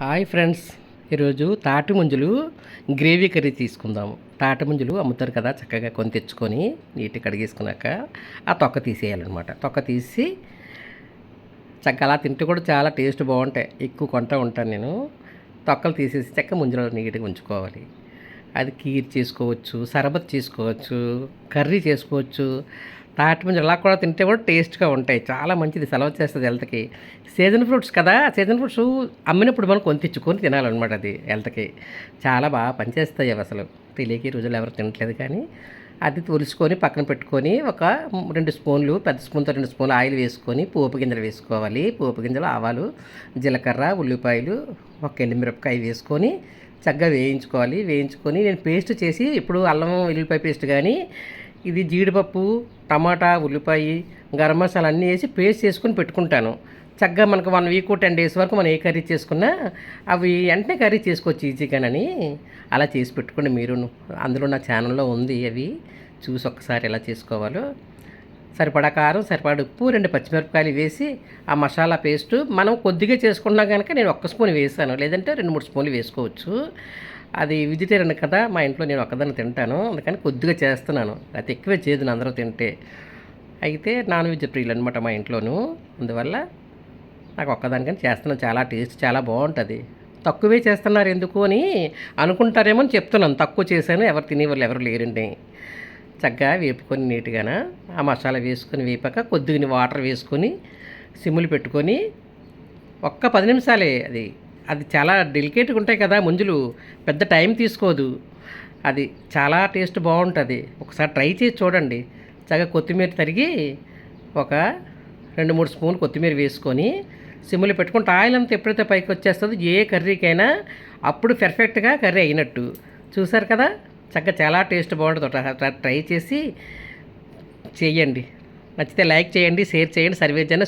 Hi friends ఈరోజు తాటి ముంజలు గ్రేవీ కర్రీ తీసుకుందాము. తాటి ముంజులు అమ్ముతారు కదా చక్కగా కొని తెచ్చుకొని నీట్గా కడిగేసుకున్నాక ఆ తొక్క తీసేయాలన్నమాట. తొక్క తీసి చక్కగా అలా తింటే కూడా చాలా టేస్ట్ బాగుంటాయి. ఎక్కువ కొంటూ ఉంటాను నేను. తొక్కలు తీసేసి చక్క ముంజలో నీట్గా ఉంచుకోవాలి. అది కీర్ చేసుకోవచ్చు సరబత్ చేసుకోవచ్చు కర్రీ చేసుకోవచ్చు తాటి ముంజలు అలా కూడా తింటే కూడా టేస్ట్గా ఉంటాయి. చాలా మంచిది. సెలవు చేస్తుంది హెల్త్కి. సీజన్ ఫ్రూట్స్ కదా? సీజన్ ఫ్రూట్స్ అమ్మినప్పుడు మనం కొని తెచ్చుకొని తినాలన్నమాట అది హెల్త్కి. చాలా బాగా పనిచేస్తాయి అవి అసలు. తెలియక రోజులు రోజుల్లో ఎవరు తినట్లేదు కానీ అది తొలుచుకొని పక్కన పెట్టుకొని ఒక రెండు స్పూన్లు పెద్ద స్పూన్తో రెండు స్పూన్లు ఆయిల్ వేసుకొని పోపు గింజలు వేసుకోవాలి. పోపు గింజలు ఆవాలు జీలకర్ర ఉల్లిపాయలు ఒక ఎండుమిరపకాయ వేసుకొని చక్కగా వేయించుకోవాలి. వేయించుకొని నేను పేస్ట్ చేసి ఇప్పుడు అల్లం ఉల్లిపాయ పేస్ట్ కానీ ఇది జీడిపప్పు టమాటా ఉల్లిపాయ గరం మసాలా అన్నీ వేసి పేస్ట్ చేసుకొని పెట్టుకుంటాను. చక్కగా మనకు వన్ వీక్ టెన్ డేస్ వరకు మనం ఏ కర్రీ చేసుకున్నా అవి వెంటనే కర్రీ చేసుకోవచ్చు ఈజీగానని అలా చేసి పెట్టుకోండి మీరు అందులో నా ఛానల్లో ఉంది అవి. చూసి ఒక్కసారి ఎలా చేసుకోవాలో. సరిపడా కారం సరిపడా ఉప్పు రెండు పచ్చిమిరపకాయలు వేసి ఆ మసాలా పేస్ట్ మనం కొద్దిగా చేసుకున్నా కనుక నేను ఒక్క స్పూన్ వేసాను. లేదంటే రెండు మూడు స్పూన్లు వేసుకోవచ్చు. అది వెజిటేరియన్ కదా మా ఇంట్లో నేను ఒక్కదాన్ని తింటాను. అందుకని కొద్దిగా చేస్తున్నాను. అది ఎక్కువే చేయదు అందరూ తింటే. అయితే నాన్ వెజ్ ప్రియులు అనమాట మా ఇంట్లోనూ. అందువల్ల నాకు ఒక్కదానికని చేస్తున్నాను. చాలా టేస్ట్ చాలా బాగుంటుంది. తక్కువే చేస్తున్నారు ఎందుకు అని అనుకుంటారేమో అని చెప్తున్నాను. తక్కువ చేశాను ఎవరు తినేవాళ్ళు ఎవరు లేరండి. చక్కగా వేపుకొని నీట్గాన ఆ మసాలా వేసుకొని వేపాక కొద్దిగా వాటర్ వేసుకొని సిమ్ములు పెట్టుకొని ఒక్క పది నిమిషాలే అది అది చాలా డెలికేట్గా ఉంటాయి కదా ముంజులు. పెద్ద టైం తీసుకోదు. అది చాలా టేస్ట్ బాగుంటుంది. ఒకసారి ట్రై చేసి చూడండి. చక్కగా కొత్తిమీర తరిగి ఒక రెండు మూడు స్పూన్లు కొత్తిమీర వేసుకొని సిమ్లో పెట్టుకుంటే ఆయిల్ అంతా ఎప్పుడైతే పైకి వచ్చేస్తుందో ఏ కర్రీకైనా అప్పుడు పెర్ఫెక్ట్గా కర్రీ అయినట్టు. చూసారు కదా? చక్కగా చాలా టేస్ట్ బాగుంటుంది. ట్రై చేసి చేయండి నచ్చితే లైక్ చేయండి షేర్ చేయండి. సర్వే చేయండి